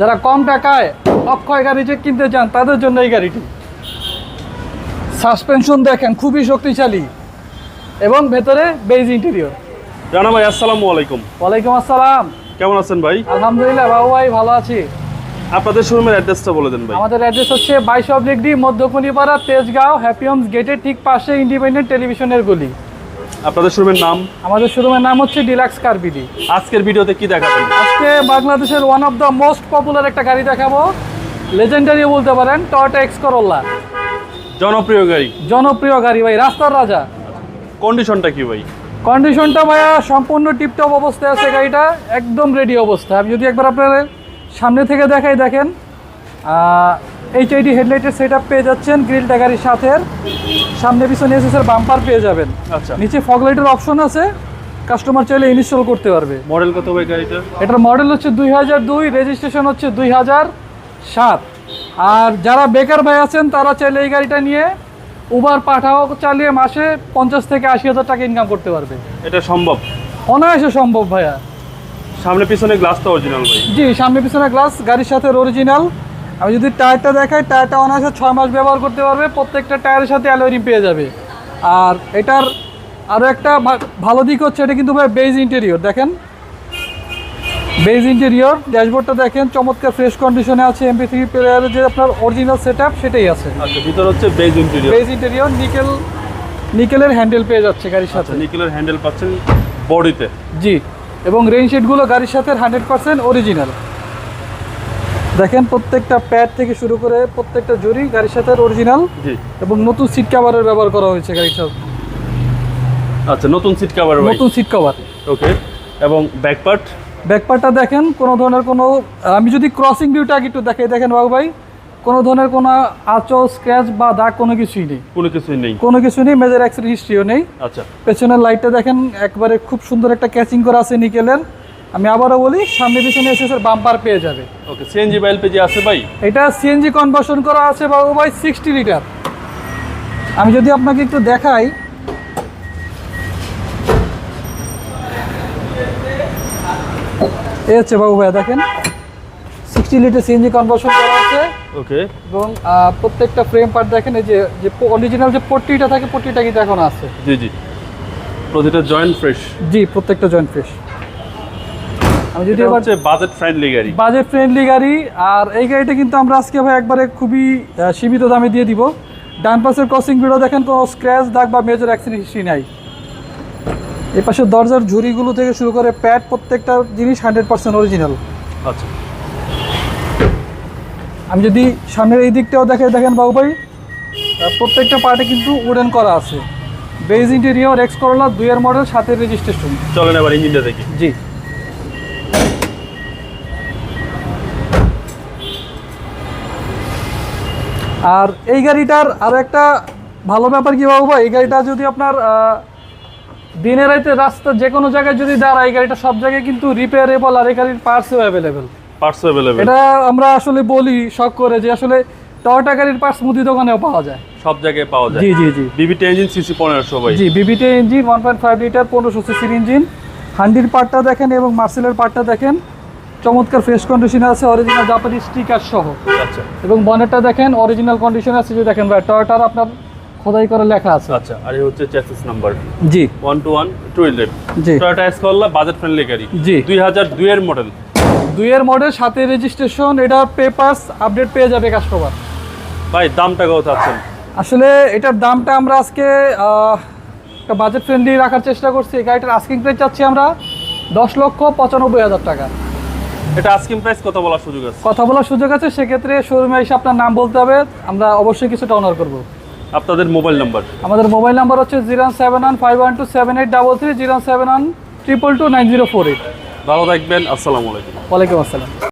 যারা কম টাকায় অক্ষয় গাড়ি যে কিনতে চান তাদের জন্য এই গাড়িটি। সাসপেনশন দেখেন খুবই শক্তিশালী এবং ভেতরে বেজ ইন্টেরিয়র। রানা ভাই আসসালামু আলাইকুম। ওয়ালাইকুম আসসালাম। কেমন আছেন ভাই? আলহামদুলিল্লাহ বাবু ভাই ভালো আছি। আপনাদের শোরুমের অ্যাড্রেসটা বলে দেন ভাই। আমাদের অ্যাড্রেস হচ্ছে বাইশ oblique D Madhya Kunipara Tejgaon happy homes গেটের ঠিক পাশে ইন্ডিপেন্ডেন্ট টেলিভিশনের গলি। আপনাদের শোরুমের নাম? আমাদের শোরুমের নাম হচ্ছে ডিলাক্স কারবিডি আজকের ভিডিওতে কি দেখাবেন? আজকে বাংলাদেশের one of the most popular একটা গাড়ি দেখাবো। লেজেন্ডারি বলতে পারেন টয়টা এক্স করোলা জনপ্রিয় গাড়ি। জনপ্রিয় গাড়ি ভাই রাস্তার রাজা। কন্ডিশনটা কি ভাই? কন্ডিশনটা ভাইয়া সম্পূর্ণ টিপটপ অবস্থায় আছে গাড়িটা একদম রেডি অবস্থা আমি যদি একবার আপনার সামনে থেকে দেখাই দেখেন। এইচ আইডি হেডলাইটের সেট পেয়ে যাচ্ছেন গ্রিল গাড়ির সাথে। সামনে পিছনে এসএসের বাম্পার পেয়ে যাবেন। আচ্ছা। নিচে ফগ লাইটের অপশন আছে। কাস্টমার চাইলে ইনস্টল করতে পারবে। মডেল কত ভাই গাড়িটা? এটার মডেল হচ্ছে দুই হাজার দুই রেজিস্ট্রেশন হচ্ছে দুই হাজার সাত। আর যারা বেকার ভাই আছেন তারা চাইলে এই গাড়িটা নিয়ে উবার পাঠাও চালিয়ে মাসে পঞ্চাশ থেকে আশি হাজার টাকা ইনকাম করতে পারবে। এটা সম্ভব? অনায়াসে সম্ভব ভাইয়া। সামনে পিছনে গ্লাস তো অরিজিনাল ভাই। জি সামনে পিছনে গ্লাস গাড়ির সাথে অরিজিনাল আমি যদি টায়ারটা দেখাই টায়ারটা অনায়াসে ছয় মাস ব্যবহার করতে পারবে প্রত্যেকটা টায়ারের সাথে অ্যালোরিং পেয়ে যাবে। আর এটার আরও একটা ভালো দিক হচ্ছে এটা কিন্তু ভাই বেজ ইন্টেরিয়র দেখেন। বেজ ইন্টেরিয়র ড্যাশবোর্ডটা দেখেন চমৎকার ফ্রেশ কন্ডিশনে আছে এমপি থ্রি প্লেয়ারের যে আপনার অরিজিনাল সেট আপ সেটাই আছে। আচ্ছা ভিতর হচ্ছে beige interior beige interior nickel নিকেলের handle পেয়ে যাচ্ছে গাড়ির সাথে। আচ্ছা নিকেলের হ্যান্ডেল পাচ্ছেন বডিতে। জি এবং রেইন শেডগুলো গাড়ির সাথে হান্ড্রেড পার্সেন্ট অরিজিনাল দেখেন প্রত্যেকটা প্যাড থেকে শুরু করে প্রত্যেকটা জরি গাড়ির সাথে অরিজিনাল জি। এবং নতুন সিট কাভারের ব্যবহার করা হয়েছে গাড়ির সাথে। আচ্ছা নতুন সিট কভার নতুন সিট কভার ওকে এবং ব্যাক পার্ট ব্যাকপারটা দেখেন কোনো ধরনের কোনো আমি যদি ক্রসিং ভিউটা একটু দেখাই দেখেন বাবু ভাই কোনো ধরনের কোনো আঁচল স্ক্র্যাচ বা দাগ কোনো কিছুই নেই। কোনো কিছুই নেই। কোনো কিছু নেই মেজর অ্যাক্সিডেন্ট হিস্ট্রিও নেই। আচ্ছা। পেছনের লাইটটা দেখেন একবারে খুব সুন্দর একটা ক্যাচিং করা আছে নিকেলের। আমি আবারও বলি সামনে পিছনে এসে বাম্পার পেয়ে যাবে। ওকে সিএনজি বা এলপিজি আছে ভাই? এটা সিএনজি কনভার্সন করা আছে বাবু ভাই সিক্সটি লিটার আমি যদি আপনাকে একটু দেখাই। এই হচ্ছে বাবু ভাই দেখেন। সিক্সটি লিটার সিএনজি কনভার্সন করা আছে। ওকে এবং প্রত্যেকটা ফ্রেম পার্ট দেখেন এই যে যে অরিজিনাল যে পট্টিটা থাকে পট্টিটা কিন্তু এখন আছে। জি জি। প্রতিটা জয়েন্ট ফ্রেশ জি প্রত্যেকটা জয়েন্ট ফ্রেশ আমি যদি এবার বাজেট ফ্রেন্ডলি গাড়ি। বাজেট ফ্রেন্ডলি গাড়ি আর এই গাড়িটা কিন্তু আমরা আজকে ভাই একবারে খুবই সীমিত দামে দিয়ে দিব। ডান পাশের ক্রসিং ভিডিও দেখেন কোনো স্ক্র্যাচ দাগ বা মেজর অ্যাক্সিডেন্ট হিস্ট্রি নাই। এই পাশে দরজার ঝুড়িগুলো থেকে শুরু করে প্যাড প্রত্যেকটা জিনিস হান্ড্রেড পার্সেন্ট অরিজিনাল আচ্ছা। আমি যদি সামনের এই দিকটাও দেখে দেখেন বাবু ভাই প্রত্যেকটা পার্টে কিন্তু উডেন করা আছে। বেজ ইন্টেরিয়র এক্স করোলা দুইয়ের মডেল সাথে রেজিস্ট্রেশন চলেন এবার ইঞ্জিনটা দেখি। জি। আর এই গাড়িটার আরও একটা ভালো ব্যাপার কি বাবু এই গাড়িটা যদি আপনার দিনের রাইতে রাস্তা যে কোনো জায়গায় যদি দাঁড়ায় এই গাড়িটা সব জায়গায় কিন্তু রিপেয়ারেবল আর এই গাড়ির পার্টসও অ্যাভেলেবেল পার্টস অ্যাভেলেবেল এটা আমরা আসলে বলি শখ করে যে আসলে টয়টা গাড়ির পার্টস মুদি দোকানেও পাওয়া যায়। সব জায়গায় পাওয়া যায়। জি জি জি। বিবিটি ইঞ্জিন সিসি পনেরোশো ভাই। G VVT engine one point five litre পনেরোশো সিসির ইঞ্জিন হান্ডির পার্টটা দেখেন এবং মার্সেলের পার্টটা দেখেন। চমৎকার ফ্রেশ কন্ডিশনে আছে অরিজিনাল জাপানি স্টিকার সহ। আচ্ছা। এবং বনেটটা দেখেন অরিজিনাল কন্ডিশনে আছে যে দেখেন ভাই টয়টার আপনার খোদাই করে লেখা আছে। আচ্ছা আর এই হচ্ছে চ্যাসিস নাম্বার জি। ওয়ান টু ওয়ান টুয়েলভ জি। টয়োটা এসকরলা বাজেট ফ্রেন্ডলি গাড়ি। জি। দুই হাজার দুইয়ের মডেল দুইয়ের মডেল সাথে রেজিস্ট্রেশন এটা পেপারস আপডেট পেয়ে যাবে কাস্টমার ভাই দামটা কত চাচ্ছেন? আসলে এটার দামটা আমরা আজকে একটা বাজেট ফ্রেন্ডলি রাখার চেষ্টা করছি। এই গাড়িটার আস্কিং প্রাইস চাচ্ছি আমরা দশ লক্ষ পঁচানব্বই হাজার টাকা। এটা আস্কিং প্রাইস কথা বলার সুযোগ আছে। কথা বলার সুযোগ আছে সেক্ষেত্রে শোরুমে এসে আপনার নাম বলতে হবে আমরা অবশ্যই কিছুটা অনার করব। আপনাদের মোবাইল নাম্বার আমাদের মোবাইল নাম্বার হচ্ছে zero seven one five one two seven eight double three zero seven one triple two nine zero four eight ভালো থাকবেন আসসালামু আলাইকুম। ওয়ালাইকুম আসসালাম।